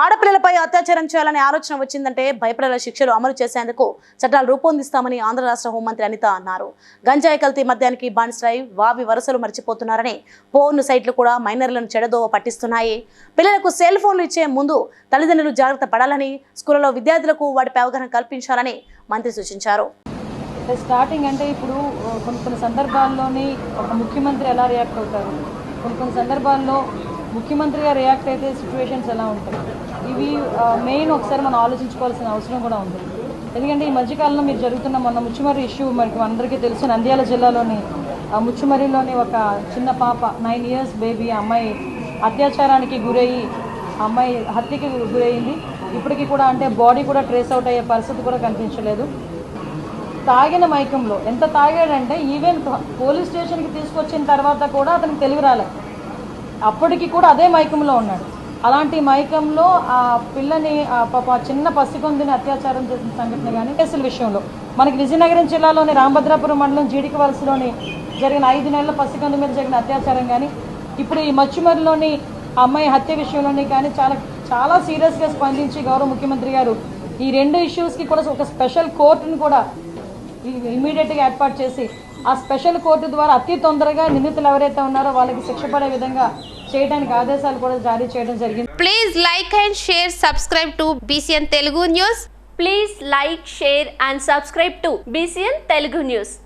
ఆడపిల్లలపై అత్యాచారం చేయాలనే ఆలోచన వచ్చిందంటే భయపడేలా శిక్షలు అమలు చేసేందుకు చట్టాలు రూపొందిస్తామని ఆంధ్ర రాష్ట్ర హోంమంత్రి అనిత అన్నారు. గంజాయి కల్తీ మద్యానికి బాన్స్ట్రై వావి వరుసలు మర్చిపోతున్నారని పోర్న్ సైట్లు కూడా మైనర్లను చెడదోవ పట్టిస్తున్నాయి. పిల్లలకు సెల్ ఫోన్లు ఇచ్చే ముందు తల్లిదండ్రులు జాగ్రత్త పడాలని స్కూళ్ళలో విద్యార్థులకు వాటిపై అవగాహన కల్పించాలని మంత్రి సూచించారు. అంటే స్టార్టింగ్ అంటే ఇప్పుడు కొన్ని కొన్ని సందర్భాల్లోని ఒక ముఖ్యమంత్రి ఎలా రియాక్ట్ అవుతారు? కొన్ని కొన్ని సందర్భాల్లో ముఖ్యమంత్రిగా రియాక్ట్ అయితే సిచ్యువేషన్స్ ఎలా ఉంటాయి? ఇవి మెయిన్ ఒకసారి మనం ఆలోచించుకోవాల్సిన అవసరం కూడా ఉంది. ఎందుకంటే ఈ మధ్యకాలంలో మీరు జరుగుతున్న మొన్న ముచ్చుమర్రి ఇష్యూ మనకి అందరికీ తెలుసు. నంద్యాల జిల్లాలోని ముచ్చుమరిలోని ముచ్చుమర్రిలోని ఒక చిన్న పాప నైన్ ఇయర్స్ బేబీ అమ్మాయి అత్యాచారానికి గురయ్యి అమ్మాయి హత్యకి గురయ్యింది ఇప్పటికీ కూడా అంటే బాడీ కూడా ట్రేస్ అవుట్ అయ్యే పరిస్థితి కూడా కనిపించలేదు. తాగిన మైకంలో ఎంత తాగాడంటే ఈవెన్ పోలీస్ స్టేషన్కి తీసుకొచ్చిన తర్వాత కూడా అతనికి తెలివి రాలేదు అప్పటికి కూడా అదే మైకంలో ఉన్నాడు. అలాంటి మైకంలో ఆ పిల్లని పాప చిన్న పసిగొందిని అత్యాచారం చేసిన సంఘటన కానీ కేసుల విషయంలో. మనకి విజయనగరం జిల్లాలోని రామభద్రాపురం మండలం జీడికి వలసలోని జరిగిన ఐదు నెలల పసికొంది మీద జరిగిన అత్యాచారం కానీ ఇప్పుడు ఈ మచ్చుమరిలోని అమ్మాయి హత్య విషయంలోని కానీ చాలా చాలా సీరియస్గా స్పందించి గౌరవ ముఖ్యమంత్రి గారు ఈ రెండు ఇష్యూస్కి కూడా ఒక స్పెషల్ కోర్టును కూడా ఇమీడియట్గా ఏర్పాటు చేసి ఆ స్పెషల్ కోర్టు ద్వారా అతి తొందరగా నిందితులు ఎవరైతే ఉన్నారో వాళ్ళకి శిక్ష పడే విధంగా చేయడానికి ఆదేశాలు కూడా జారీ చేయడం జరిగింది. Please like and share subscribe to BCN Telugu news please like share and subscribe to BCN Telugu news